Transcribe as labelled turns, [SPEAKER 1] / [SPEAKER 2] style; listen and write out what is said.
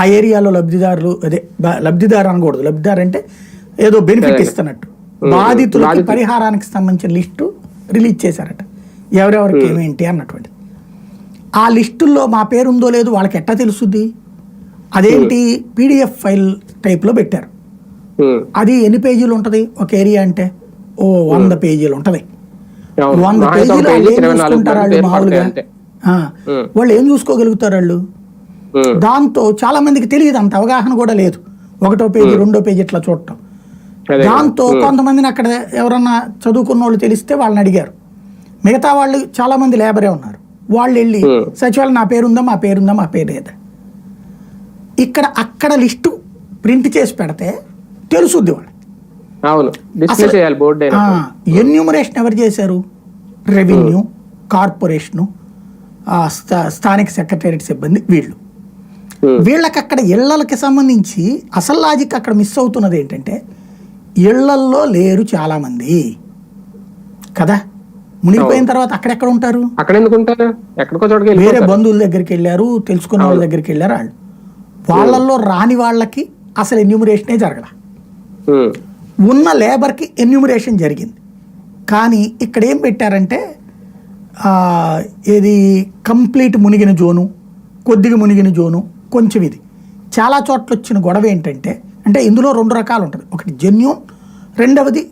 [SPEAKER 1] ఆ ఏరియాలో లబ్ధిదారులు అదే లబ్ధిదారు అనకూడదు. లబ్ధిదారు అంటే ఏదో బెనిఫిట్ ఇస్తున్నట్టు. బాధితులకి పరిహారానికి సంబంధించిన లిస్టు రిలీజ్ చేశారట. ఎవరెవరికి ఏమేంటి అన్నటువంటి ఆ లిస్టుల్లో మా పేరు ఉందో లేదో వాళ్ళకి ఎట్టా తెలుస్తుంది? అదేంటి పీడిఎఫ్ ఫైల్ టైప్లో పెట్టారు. అది ఎన్ని పేజీలు ఉంటుంది? ఒక ఏరియా అంటే? ఓ వంద పేజీలు ఉంటుంది. వంద పేజీలు వాళ్ళు ఏం చూసుకుంటారు వాళ్ళు మామూలుగా. వాళ్ళు ఏం చూసుకోగలుగుతారు వాళ్ళు? దాంతో చాలా మందికి తెలియదు అంత అవగాహన కూడా లేదు. ఒకటో పేజీ రెండో పేజీ ఇట్లా చూడటం. దాంతో కొంతమందిని అక్కడ ఎవరన్నా చదువుకున్న వాళ్ళు తెలిస్తే వాళ్ళని అడిగారు. మిగతా వాళ్ళు చాలా మంది లేబరే ఉన్నారు. వాళ్ళు వెళ్ళి. సచివాలయం నా పేరుందా మా పేరుందా మా పేరు లేదా ఇక్కడ అక్కడ లిస్టు ప్రింట్ చేసి పెడితే తెలుసుద్ది వాళ్ళు ఎన్యూమరేషన్ ఎవరు చేశారు? రెవెన్యూ కార్పొరేషను స్థానిక సెక్రటేరియట్ సిబ్బంది వీళ్ళు. వీళ్ళకి అక్కడ ఇళ్ళకి సంబంధించి అసలు లాజిక్ అక్కడ మిస్ అవుతున్నది ఏంటంటే ఇళ్ళల్లో లేరు చాలామంది. కదా? మునిగిపోయిన తర్వాత అక్కడెక్కడ ఉంటారు?
[SPEAKER 2] అక్కడ ఎందుకు ఉంటారు? ఎక్కడికో చోటకి
[SPEAKER 1] వేరే. బంధువుల దగ్గరికి వెళ్ళారు తెలుసుకున్న వాళ్ళ దగ్గరికి వెళ్ళారు వాళ్ళు. వాళ్ళల్లో రాని వాళ్ళకి అసలు ఎన్యూమరేషనే జరగల.
[SPEAKER 2] ఉమ్,
[SPEAKER 1] ఉన్న లేబర్కి ఎన్యూమరేషన్ జరిగింది. కానీ ఇక్కడ ఏం పెట్టారంటే ఏది కంప్లీట్ మునిగిన జోను కొద్దిగా మునిగిన జోను కొంచెం ఇది. చాలా చోట్ల వచ్చిన గొడవ ఏంటంటే అంటే ఇందులో రెండు రకాలు ఉంటుంది ఒకటి జెన్యూన్ రెండవది